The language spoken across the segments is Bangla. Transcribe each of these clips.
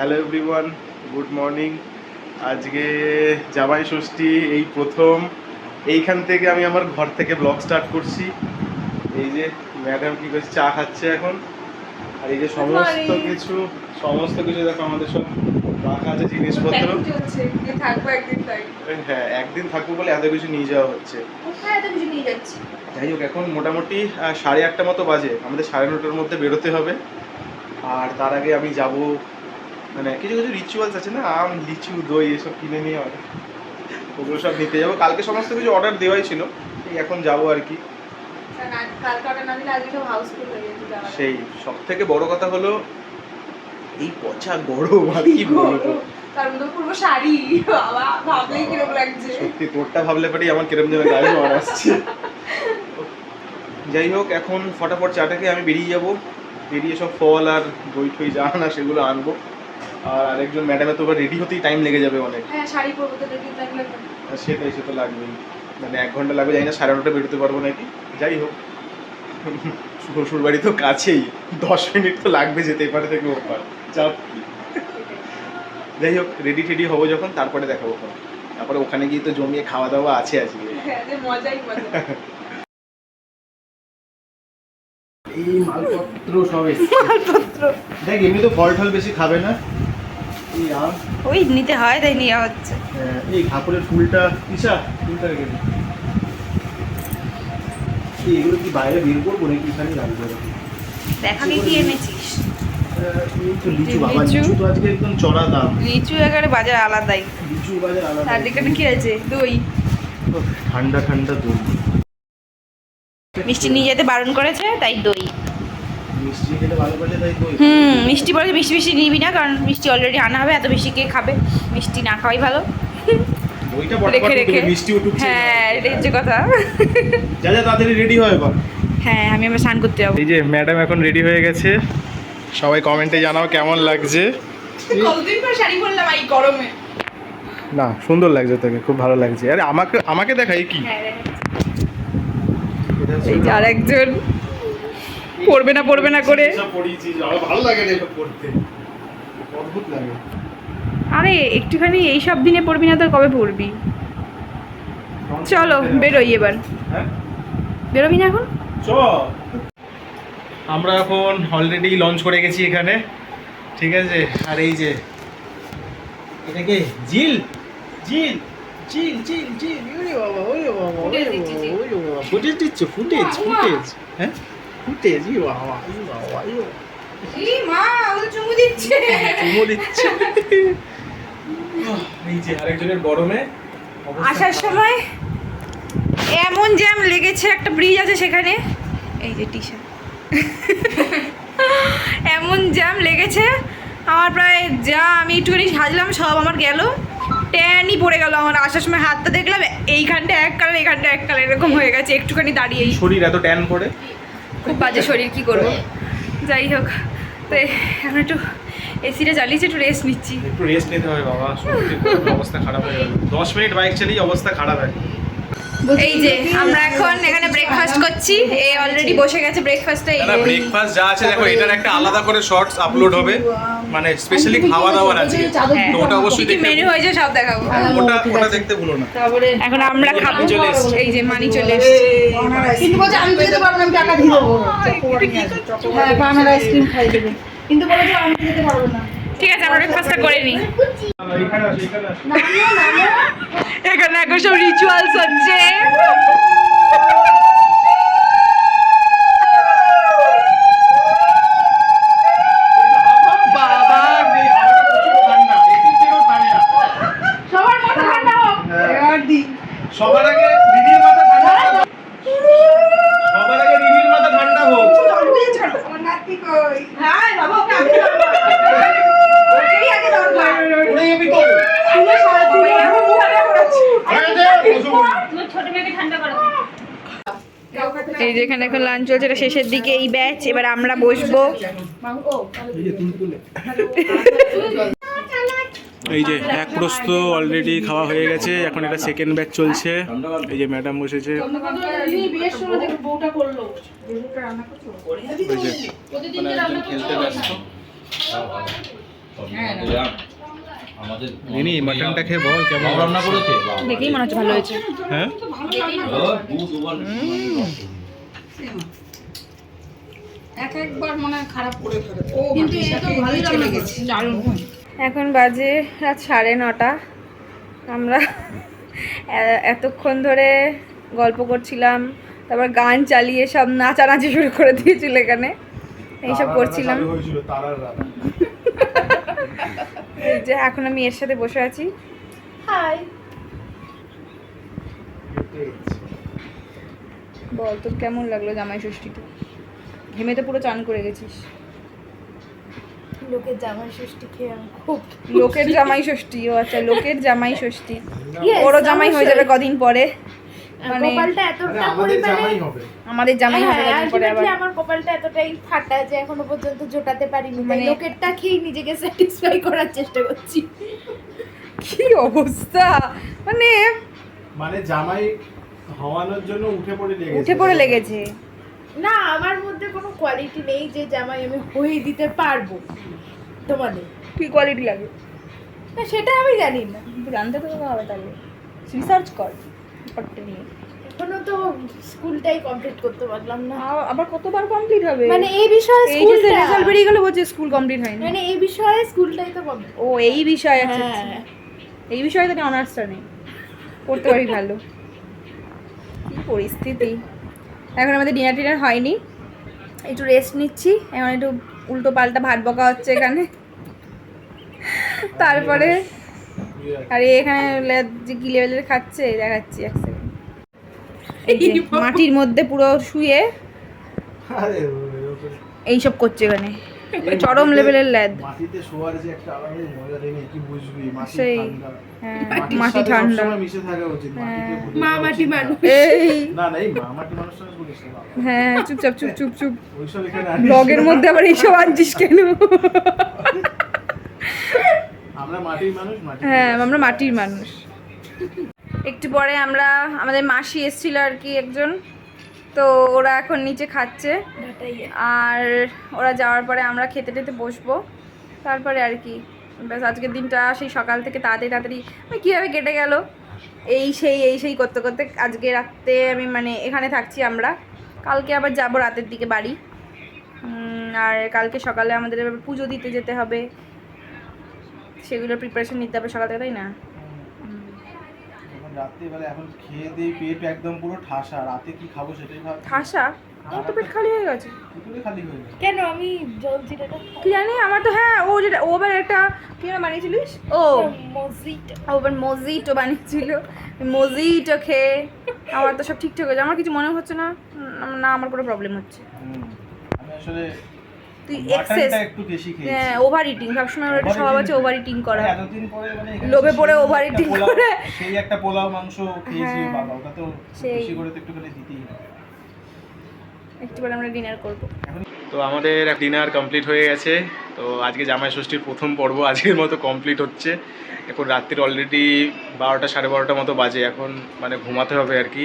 হ্যালো এভরিওয়ান গুড মর্নিং আজকে জামাই ষষ্ঠী এই প্রথম। এইখান থেকে আমি আমার ঘর থেকে ব্লগ স্টার্ট করছি। এই যে ম্যাডাম কি করছে চা খাচ্ছে এখন। আর এই যে সমস্ত কিছু সমস্ত কিছু দেখো আমাদের সব রাখা আছে জিনিসপত্র। হ্যাঁ একদিন থাকব বলে এত কিছু নিয়ে যাওয়া হচ্ছে। যাই হোক এখন মোটামুটি সাড়ে আটটা মতো বাজে। আমাদের সাড়ে নটার মধ্যে বেরোতে হবে। আর তার আগে আমি যাব মানে কিছু কিছু রিচুয়ালস আছে না আম লিচু দই এসব কিনে নিয়ে অর্ডার ওগুলো সব নিতে যাব। কালকে সমস্ত কিছু অর্ডার দেওয়াই ছিল। এই এখন যাব আর কি। সেই সব থেকে বড় কথা হলো এই পচা গরম আর কি বলব। পুরো সত্যি তোরটা ভাবলে পরেই আমার কিরম যেন গায়ে জ্বর আসছে। যাই হোক এখন ফটাফট চাটাকে আমি বেরিয়ে যাব। বেরিয়ে সব ফল আর দই ঠই যা না সেগুলো আনব। আর আরেকজন ম্যাডামের তো রেডি হতেই টাইম লেগে যাবে অনেক। হ্যাঁ শাড়ি পরবো তো দেখি লাগলে আর সেটাই সে তো লাগবেই। মানে এক ঘণ্টা লাগবে জানি না সাড়ে নটা বেরোতে পারব নাকি। যাই হোক শ্বশুর বাড়ি তো কাছেই দশ মিনিট তো লাগবে যেতে পারে থেকে ওপার। চাপ কি। যাই হোক রেডি টেডি হব যখন তারপরে দেখাবো। তারপরে ওখানে গিয়ে তো জমিয়ে খাওয়া দাওয়া আছে আজকে। হ্যাঁ যে মজাই মজা। এই মালপত্র সব মালপত্র। দেখ এমনি তো ফল টল বেশি খাবে না? ওই নিতে হয় তাই নেওয়া হচ্ছে। হ্যাঁ, এই ঠাকুরের ফুলটা ইসা ফুলটা রেখে এগুলো কি বাইরে বের করব নাকি এখানে রাখব? কি এনেছিস? লিচু বাবা লিচু? লিচু তো আজকে একদম চড়া দাম। লিচু একেবারে বাজার আলাদাই। লিচু বাজার আলাদা তার এখানে কি আছে? দই। ঠান্ডা ঠান্ডা দই। মিষ্টি নিয়ে যেতে বারণ করেছে তাই দই। হুম মিষ্টি বলে মিষ্টি মিষ্টি নিবি না কারণ মিষ্টি অলরেডি আনা হবে এত বেশি কে খাবে? মিষ্টি না খাওয়াই ভালো। রেখে রেখে। হ্যাঁ এটাই হচ্ছে কথা। যা যা তাড়াতাড়ি রেডি হয় বা হ্যাঁ আমি আমার স্নান করতে যাব। এই যে ম্যাডাম এখন রেডি হয়ে গেছে। সবাই কমেন্টে জানাও কেমন লাগছে। কতদিন পর শাড়ি পরলাম এই গরমে? না সুন্দর লাগছে তোকে খুব ভালো লাগছে। আরে আমাকে আমাকে দেখাই কি? এই যে আরেকজন। পড়বে না পড়বে না করে? ভালো লাগে না পড়তে। অদ্ভুত লাগে। আরে একটুখানি এই সব দিনে পড়বি না তো কবে পড়বি? চলো বেরোই এবার। হ্যাঁ? বেরোবি না এখন? চ আমরা এখন অলরেডি লঞ্চ করে গেছি এখানে। ঠিক আছে? আর এই যে এটা কি? জিল? জিল? জিল জিল জিল। ওরে বাবা ওরে বাবা ওরে বাবা, ওরে বাবা। ফুটেজ দিচ্ছ ফুটেজ. ফুটেজ। হ্যাঁ? ফুটেজ ই বাবা ই বাবা ই বাবা। মা ওদের চুমু দিচ্ছে। চুমো দিচ্ছে। এই যে আরেকজনের গরমে অবস্থা আসার সময় এমন জ্যাম লেগেছে একটা ব্রিজ আছে সেখানে। এই যে টি শার্ট এমন জ্যাম লেগেছে আমার প্রায় যা আমি একটুখানি সাজলাম সব আমার গেল। ট্যানই পড়ে গেল আমার। আসার সময় হাতটা দেখলাম এইখানটা এক কালার এইখানটা এক কালার এরকম হয়ে গেছে একটুখানি দাঁড়িয়েই। শরীর এত ট্যান পড়ে? খুব বাজে শরীর, কি করব? যাই হোক, তো, এখন একটু এসিটা চালিয়েছি একটু রেস্ট নিচ্ছি। একটু রেস্ট নিতে হবে বাবা অবস্থা খারাপ হয়ে গেল। দশ মিনিট বাইক চালিয়ে অবস্থা খারাপ হয় এই যে আমরা এখন এখানে ব্রেকফাস্ট করছি। এ অলরেডি বসে গেছে ব্রেকফাস্টে না ব্রেকফাস্ট যা আছে দেখো এটার একটা আলাদা করে শর্টস আপলোড হবে। মানে স্পেশালি খাওয়া দাওয়ার আছে তো ওটা অবশ্যই দেখতে মেনু হয়েছে সব দেখাবো। ওটা ওটা দেখতে ভুলো না। এখন আমরা খাব। এই যে মানি চলে এসেছে। কিন্তু বলছে আমি যেতে পারব না আমি টাকা দিয়ে দেবো। হ্যাঁ বানার আইসক্রিম খাই দেবে। কিন্তু বলেছে আমি যেতে পারব না। ঠিক আছে আমরা ব্রেকফাস্টটা করে নিই। এখানে এখন সব রিচুয়ালস হচ্ছে বাবা সবার মাথা ঠান্ডা হোক এবার দি সবার আগে দিদির মাথা ঠান্ডা হোক। সবার আগে দিদির মাথা ঠান্ডা হোক আমার নাতি কই হ্যাঁ বাবা ওকে আমি ওকেই আগে দরকার উড়ে যাবি তো তুলে সারা তুলে আমার মুখ আগে করাচ্ছি হয়ে যা, বসো বলি। এই যে এখানে এখন লাঞ্চ চলছে এটা শেষের দিকে এই ব্যাচ এবার আমরা বসবো। এই যে এক প্রস্ত অলরেডি খাওয়া হয়ে গেছে এখন এটা সেকেন্ড ব্যাচ চলছে। এই যে ম্যাডাম বসেছে। বিয়ের সময় যে বউটা করল ওই যে, একজন খেলতে ব্যস্ত মাটনটা খেয়ে বল কেমন রান্না করেছে দেখেই মনে হচ্ছে ভালো হয়েছে। হ্যাঁ? এক একবার মনে হয় খারাপ করে ফেলে কিন্তু ভালোই গেছে। দারুণ। এখন বাজে রাত সাড়ে নটা। আমরা এতক্ষণ ধরে গল্প করছিলাম তারপর গান চালিয়ে সব নাচানাচি শুরু করে দিয়েছিল এখানে। এইসব করছিলাম। যে এখন আমি এর সাথে বসে আছি। হাই। বল তোর কেমন লাগল জামাই ষষ্ঠীতে? ঘেমে তো পুরো চান করে গেছিস। লোকের জামাই ষষ্ঠী খেয়ে খুব লোকের জামাই ষষ্ঠী ও আচ্ছা লোকের জামাই ষষ্ঠী। ওরও জামাই হয়ে যাবে কদিন পরে। মানে এতটা আমাদের পরিমাণে জামাই হবে। আমাদের জামাই হবে হ্যাঁ, পরে আবার। আমার কপালটা এতটাই ফাটা যে এখনও পর্যন্ত জোটাতে পারিনি। মানে মানে- লোকেরটা খেয়ে নিজেকে স্যাটিসফাই করার চেষ্টা করছি। কি অবস্থা? মানে মানে জামাই হওয়ানোর জন্য উঠে পড়ে লেগেছে। উঠে পড়ে লেগেছে। না আমার মধ্যে কোনো কোয়ালিটি নেই যে জামাই আমি হয়ে দিতে পারব তোমাদের। কি কোয়ালিটি লাগে? না সেটা আমি জানি না। কিন্তু জানতে তো হবে তাহলে। রিসার্চ কর ব্যাপারটা নিয়ে। এখনও তো স্কুলটাই কমপ্লিট করতে পারলাম না। আবার কতবার কমপ্লিট হবে? মানে এই বিষয়ে স্কুলটা। রেজাল্ট বেরিয়ে গেল বলছে স্কুল কমপ্লিট হয়নি। মানে এই বিষয়ে স্কুলটাই তো কমপ্লিট ও এই বিষয় আছে। আচ্ছা। এই বিষয়ে তো অনার্সটা নেই। করতে পারি ভালো। কি পরিস্থিতি। এখন আমাদের ডিনার টিনার হয়নি। একটু রেস্ট নিচ্ছি এখন একটু উল্টো পাল্টা ভাত বকা হচ্ছে এখানে। তারপরে আর এখানে যে কি লেভেলের খাচ্ছে দেখাচ্ছি এক সেকেন্ড মাটির মধ্যে পুরো শুয়ে এইসব করছে এখানে। চরম লেভেলের ল্যাদ মাটিতে শোয়ার যে একটা আলাদা মজা নেই কি বুঝবি? মাটি সেই ঠান্ডা। হ্যাঁ মাটি ঠান্ডা। মিশে থাকা উচিত হ্যাঁ। মা মাটি মানুষ। এই। না না এই মা মাটি না হ্যাঁ চুপচাপ চুপ চুপ চুপ। ওইসব এখানে আনিস ব্লগের। মধ্যে আবার এইসব আনছিস কেন? আমরা মাটির মানুষ মাটি হ্যাঁ আমরা মাটির মানুষ। একটু পরে আমরা আমাদের মাসি এসেছিল আর কি একজন। তো ওরা এখন নিচে খাচ্ছে। আর ওরা যাওয়ার পরে আমরা খেতে টেতে বসবো। তারপরে আর কি। ব্যাস আজকের দিনটা সেই সকাল থেকে তাড়াতাড়ি তাড়াতাড়ি মানে কীভাবে কেটে গেল? এই সেই এই সেই করতে করতে আজকে রাতে আমি মানে এখানে থাকছি আমরা। কালকে আবার যাব রাতের দিকে বাড়ি। আর কালকে সকালে আমাদের পুজো দিতে যেতে হবে। সেগুলোর প্রিপারেশন নিতে হবে সকাল থেকে তাই না? রাত্রিবেলা এখন খেয়ে দিয়ে পেট একদম পুরো ঠাসা রাতে কি খাব সেটাই ভাব ঠাসা? আমার তো পেট খালি হয়ে গেছে? খালি হয়ে গেছে। কেন? আমি জল জিরাটা কি জানি আমার তো হ্যাঁ ও যেটা ও আবার একটা কি যেন বানিয়েছিলিস? ও। মসজিদ ও আবার মজিটো বানিয়েছিল। মজিটো খেয়ে আমার তো সব ঠিকঠাক হয়েছে আমার কিছু মনে হচ্ছে না না আমার কোনো প্রবলেম হচ্ছে। আমি আসলে তুই এক্সেস হ্যাঁ ওভার ইটিং সবসময় ওর একটা স্বভাব আছে ওভার ইটিং করা। মানে এতদিন পরে মানে লোভে পড়ে একটা eating করে। সেই একটা পোলাও মাংস খেয়েছি হ্যাঁ। বাবা ওটা তো। বেশি করে তো একটুখানি দিতেই হবে। একটু পরে আমরা ডিনার করব। তো আমাদের ডিনার কমপ্লিট হয়ে গেছে। তো আজকে জামাই ষষ্ঠীর প্রথম পর্ব আজকের মতো কমপ্লিট হচ্ছে। এখন রাত্রির অলরেডি বারোটা সাড়ে বারোটা মতো বাজে। এখন মানে ঘুমাতে হবে আর কি।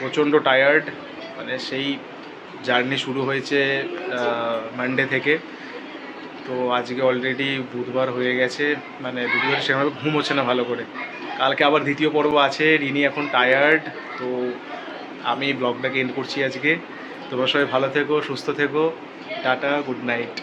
প্রচণ্ড টায়ার্ড মানে সেই জার্নি শুরু হয়েছে মানডে থেকে। তো আজকে অলরেডি বুধবার হয়ে গেছে। মানে বুধবার সেরকমভাবে ঘুম হচ্ছে না ভালো করে। কালকে আবার দ্বিতীয় পর্ব আছে, রিনি এখন টায়ার্ড তো আমি ব্লগটাকে এন্ড করছি আজকে। তোমার সবাই ভালো থেকো, সুস্থ থেকো। Tata good night